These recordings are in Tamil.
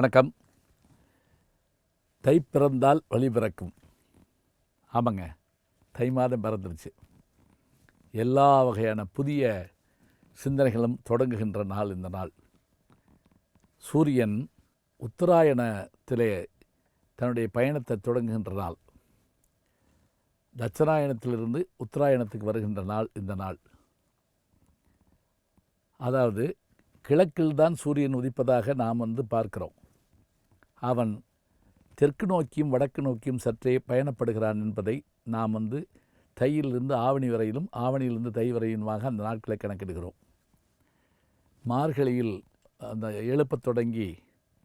வணக்கம். தை பிறந்தால் வழி பிறக்கும். ஆமாங்க. தை மாதம் பிறந்துருச்சு. எல்லா வகையான புதிய சிந்தனைகளும் தொடங்குகின்ற நாள் இந்த நாள். சூரியன் உத்தராயணத்திலே தன்னுடைய பயணத்தை தொடங்குகின்ற நாள். தட்சணாயணத்திலிருந்து உத்தராயணத்துக்கு வருகின்ற நாள் இந்த நாள். அதாவது கிழக்கில்தான் சூரியன் உதிப்பதாக நாம் வந்து பார்க்கிறோம். அவன் தெற்கு நோக்கியும் வடக்கு நோக்கியும் சற்றே பயணப்படுகிறான் என்பதை நாம் வந்து தையிலிருந்து ஆவணி வரையிலும் ஆவணியிலிருந்து தை வரையிலுமாக அந்த நாட்களை கணக்கிடுகிறோம். மார்கழியில் அந்த எழுப்பத் தொடங்கி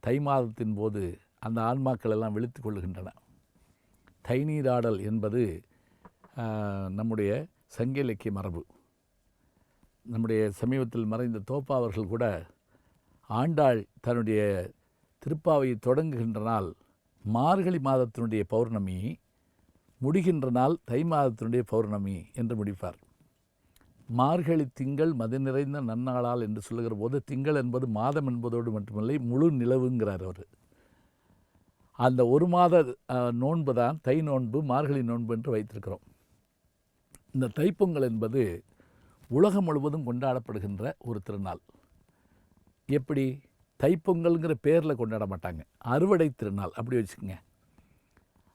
தை மாதத்தின் போது அந்த ஆன்மாக்கள் எல்லாம் விழித்து கொள்ளுகின்றன தை நீராடல் என்பது நம்முடைய சங்க இலக்கிய மரபு. நம்முடைய சமீபத்தில் மறைந்த தோப்பா அவர்கள் கூட ஆண்டாள் தன்னுடைய திருப்பாவையை தொடங்குகின்ற நாள் மார்கழி மாதத்தினுடைய பௌர்ணமி முடிகின்ற நாள் தை மாதத்தினுடைய பௌர்ணமி என்று முடிப்பார். மார்கழி திங்கள் மது நிறைந்த நன்னாளால் என்று சொல்லுகிற போது திங்கள் என்பது மாதம் என்பதோடு மட்டுமில்லை முழு நிலவுங்கிறார் அவர். அந்த ஒரு மாத நோன்பு தான் தை நோன்பு மார்கழி நோன்பு என்று வைத்திருக்கிறோம். இந்த தைப்பொங்கல் என்பது உலகம் முழுவதும் கொண்டாடப்படுகின்ற ஒரு திருநாள். எப்படி? தைப்பொங்கல்ங்கிற பேரில் கொண்டாட மாட்டாங்க. அறுவடை திருநாள் அப்படி வச்சுக்கோங்க.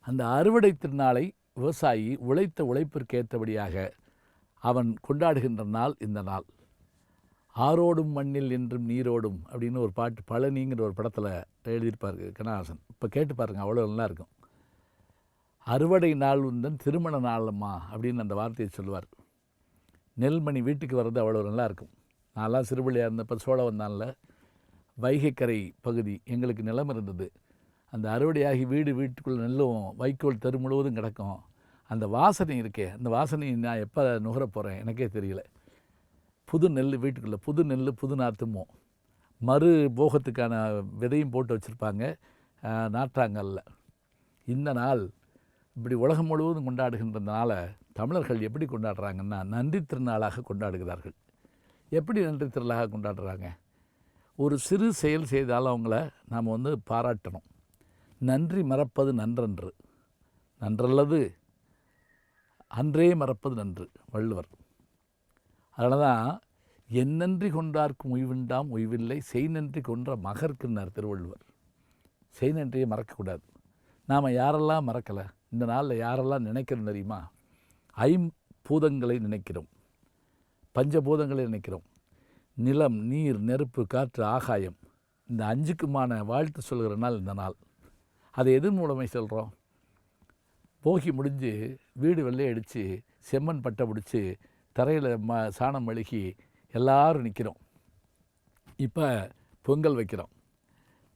அந்த அறுவடை திருநாளை விவசாயி உழைத்த உழைப்பிற்கு ஏற்றபடியாக அவன் கொண்டாடுகின்ற நாள் இந்த நாள். ஆரோடும் மண்ணில் என்றும் நீரோடும் அப்படின்னு ஒரு பாட்டு பழனிங்கிற ஒரு படத்தில் எழுதியிருப்பார் கண்ணதாசன். இப்போ கேட்டு பாருங்கள் அவ்வளோ நல்லா இருக்கும் அறுவடை நாள் உந்தன் திருமண நாளம்மா அப்படின்னு அந்த வார்த்தையை சொல்லுவார். நெல்மணி வீட்டுக்கு வர்றது அவ்வளோ நல்லா இருக்கும் நான்லாம் சிறுபிள்ளையாக இருந்தப்போ சோழ வந்தான்ல வைகைக்கரை பகுதி எங்களுக்கு நிலம் இருந்தது. அந்த அறுவடையாகி வீடு வீட்டுக்குள்ளே நெல்லும் வைக்கோல் தெரு முழுவதும் கிடக்கும். அந்த வாசனை இருக்கே அந்த வாசனை நான் எப்போ நுகர போகிறேன் எனக்கே தெரியல. புது நெல் வீட்டுக்குள்ளே புது நெல் புது நாற்றுமோ மறு போகத்துக்கான விதையும் போட்டு வச்சுருப்பாங்க. நாற்றாங்கல்ல. இந்த நாள் இப்படி உலகம் முழுவதும் கொண்டாடுகின்றதுனால தமிழர்கள் எப்படி கொண்டாடுறாங்கன்னா நன்றி திருநாளாக கொண்டாடுகிறார்கள். எப்படி நன்றி திருநாளாக கொண்டாடுறாங்க? ஒரு சிறு செயல் செய்தால் அவங்கள நாம் வந்து பாராட்டணும். நன்றி மறப்பது நன்றன்று. நன்றல்லது அன்றே மறப்பது நன்று வள்ளுவர். அதனால தான் என்னன்றி கொண்டார்க்கும் உய்வுண்டாம் உய்வில்லை செய் நன்றி கொன்ற மகர்க்குன்னார் திருவள்ளுவர். செய் நன்றியை மறக்கக்கூடாது. நாம் யாரெல்லாம் மறக்கலை? இந்த நாளில் யாரெல்லாம் நினைக்கிறோம் தெரியுமா? ஐம்பூதங்களை நினைக்கிறோம். பஞ்சபூதங்களை நினைக்கிறோம். நிலம் நீர் நெருப்பு காற்று ஆகாயம். இந்த அஞ்சுக்குமான வாழ்த்து சொல்கிற நாள் இந்த நாள். அதை எது மூலமை சொல்கிறோம் போகி முடிஞ்சு வீடு வெள்ளையடித்து செம்மண் பட்டை பிடிச்சி தரையில் ம சாணம் மெழுகி எல்லாரும் நிற்கிறோம் இப்போ பொங்கல் வைக்கிறோம்.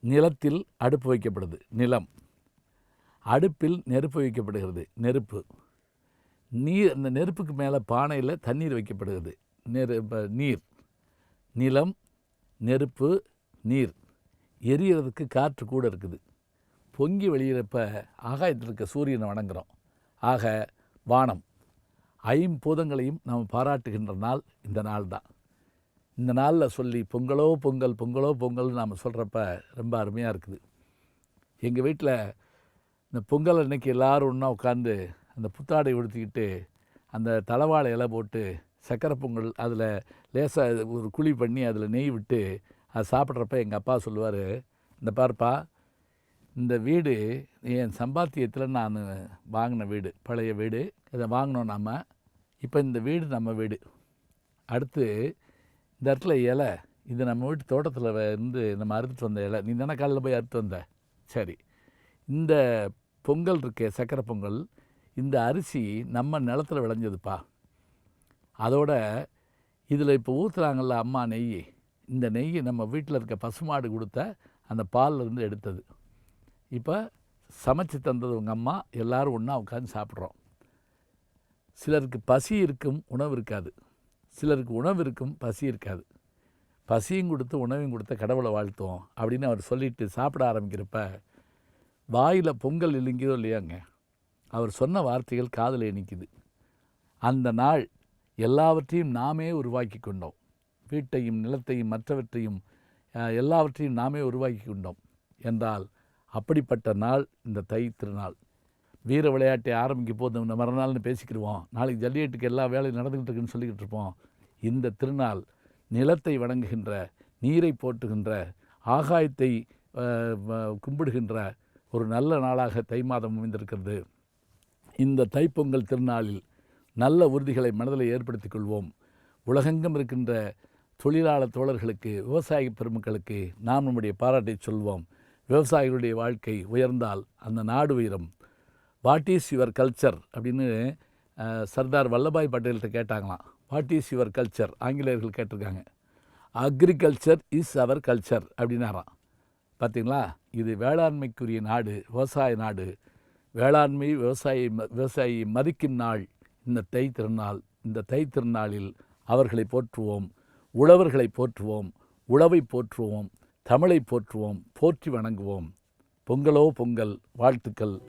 நிலத்தில் அடுப்பு வைக்கப்படுது நிலம். அடுப்பில் நெருப்பு வைக்கப்படுகிறது நெருப்பு. நீர் அந்த நெருப்புக்கு மேலே பானையில் தண்ணீர் வைக்கப்படுகிறது நெரு ப- நீர். நிலம் நெருப்பு நீர் எரியறதுக்கு காற்று கூட இருக்குது. பொங்கி வெளியிறப்ப ஆகாயத்தில் இருக்க சூரியனை வணங்குறோம். ஆக வானம் ஐம்பூதங்களையும் நாம் பாராட்டுகின்ற நாள் இந்த நாள் தான் இந்த நாளில் சொல்லி பொங்கலோ பொங்கல் பொங்கலோ பொங்கல்னு நாம் சொல்கிறப்ப ரொம்ப அருமையாக இருக்குது. எங்கள் வீட்டில் இந்த பொங்கல் அன்னைக்கு எல்லாரும் ஒன்றா உட்காந்து அந்த புத்தாடை உடுத்திக்கிட்டு அந்த தலவாழை இலை போட்டு சக்கரை பொங்கல் அதில் லேசாக ஒரு குழி பண்ணி அதில் நெய் விட்டு அதை சாப்பிட்றப்ப எங்கள் அப்பா சொல்லுவார் இந்த பார்ப்பா இந்த வீடு என் சம்பாத்தியத்தில் நான் வாங்கின வீடு பழைய வீடு இதை வாங்கினோம் நம்ம இப்போ இந்த வீடு நம்ம வீடு. அடுத்து இந்த இடத்துல இலை இது நம்ம வீட்டு தோட்டத்தில் இருந்து நம்ம அறுத்துட்டு வந்த இலை. நீ தானே காலையில் போய் அறுத்து வந்த? சரி. இந்த பொங்கல் இருக்கே சக்கரை பொங்கல் இந்த அரிசி நம்ம நிலத்துல விளைஞ்சதுப்பா. அதோட இதில் இப்போ ஊற்றுறாங்கல்ல அம்மா நெய் இந்த நெய் நம்ம வீட்டில் இருக்க பசுமாடு கொடுத்த அந்த பால்லிருந்து எடுத்தது. இப்போ சமைச்சு தந்தது உங்கள் அம்மா எல்லோரும் ஒன்றா உட்காந்து சாப்பிட்றோம். சிலருக்கு பசி இருக்கும் உணவு இருக்காது. சிலருக்கு உணவு இருக்கும் பசி இருக்காது. பசியும் கொடுத்து உணவையும் கொடுத்த கடவுளை வாழ்த்துவோம் அப்படின்னு அவர் சொல்லிட்டு சாப்பிட ஆரம்பிக்கிறப்ப வாயில் பொங்கல் இல்லைங்கிறதோ இல்லையாங்க? அவர் சொன்ன வார்த்தைகள் காதில் இனிக்குது அந்த நாள் எல்லாவற்றையும் நாமே உருவாக்கி கொண்டோம். வீட்டையும் நிலத்தையும் மற்றவற்றையும் எல்லாவற்றையும் நாமே உருவாக்கி கொண்டோம். என்றால் அப்படிப்பட்ட நாள் இந்த தை திருநாள். வீர விளையாட்டை ஆரம்பிக்கும் போது இந்த மறுநாள்னு பேசிக்கிடுவோம். நாளைக்கு ஜல்லிக்கட்டுக்கு எல்லா வேலையும் நடந்துக்கிட்டு இருக்குன்னு சொல்லிக்கிட்டு இருப்போம். இந்த திருநாள் நிலத்தை வணங்குகின்ற நீரை போட்டுகின்ற ஆகாயத்தை கும்பிடுகின்ற ஒரு நல்ல நாளாக தை மாதம் அமைந்திருக்கிறது. இந்த தைப்பொங்கல் திருநாளில் நல்ல உறுதிகளை மனதில் ஏற்படுத்திக் கொள்வோம் உலகெங்கும் இருக்கின்ற தொழிலாளர் தோழர்களுக்கு விவசாய பெருமக்களுக்கு நாம் நம்முடைய பாராட்டை சொல்வோம். விவசாயிகளுடைய வாழ்க்கை உயர்ந்தால் அந்த நாடு உயரும். வாட் இஸ் யுவர் கல்ச்சர் அப்படின்னு சர்தார் வல்லபாய் பட்டேல்கிட்ட கேட்டாங்களாம். வாட் இஸ் யுவர் கல்ச்சர் ஆங்கிலேயர்கள் கேட்டிருக்காங்க. அக்ரிகல்ச்சர் இஸ் அவர் கல்ச்சர் அப்படின்னாராம். பார்த்தீங்களா இது வேளாண்மைக்குரிய நாடு விவசாய நாடு. வேளாண்மை விவசாயி ம- விவசாயி மதிக்கும் நாள். இந்த தை திருநாள் இந்த தை திருநாளில் அவர்களை போற்றுவோம் உழவர்களை போற்றுவோம் உழவை போற்றுவோம் தமிழை போற்றுவோம் போற்றி வணங்குவோம். பொங்கலோ பொங்கல் வாழ்த்துக்கள்.